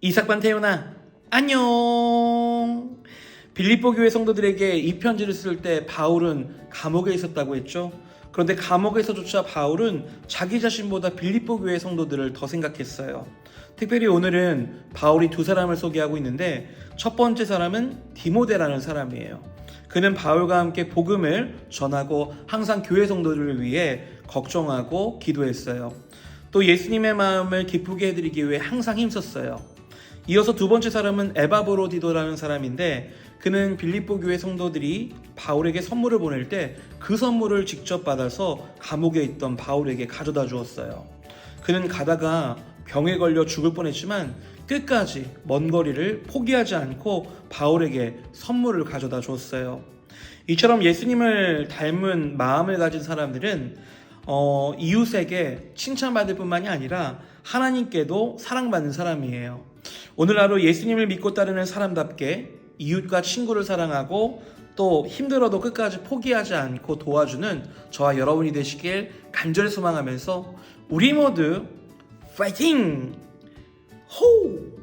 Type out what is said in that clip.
이삭반 태훈아 안녕. 빌립보 교회 성도들에게 이 편지를 쓸 때 바울은 감옥에 있었다고 했죠. 그런데 감옥에서조차 바울은 자기 자신보다 빌립보 교회 성도들을 더 생각했어요. 특별히 오늘은 바울이 두 사람을 소개하고 있는데 첫 번째 사람은 디모데라는 사람이에요. 그는 바울과 함께 복음을 전하고 항상 교회 성도들을 위해 걱정하고 기도했어요. 또 예수님의 마음을 기쁘게 해드리기 위해 항상 힘썼어요 이어서 두 번째 사람은 에바브로디도라는 사람인데 그는 빌립보 교회 성도들이 바울에게 선물을 보낼 때 그 선물을 직접 받아서 감옥에 있던 바울에게 가져다 주었어요. 그는 가다가 병에 걸려 죽을 뻔했지만 끝까지 먼 거리를 포기하지 않고 바울에게 선물을 가져다 주었어요. 이처럼 예수님을 닮은 마음을 가진 사람들은 어, 이웃에게 칭찬받을 뿐만이 아니라 하나님께도 사랑받는 사람이에요. 오늘 하루 예수님을 믿고 따르는 사람답게 이웃과 친구를 사랑하고 또 힘들어도 끝까지 포기하지 않고 도와주는 저와 여러분이 되시길 간절히 소망하면서 우리 모두 파이팅! 호!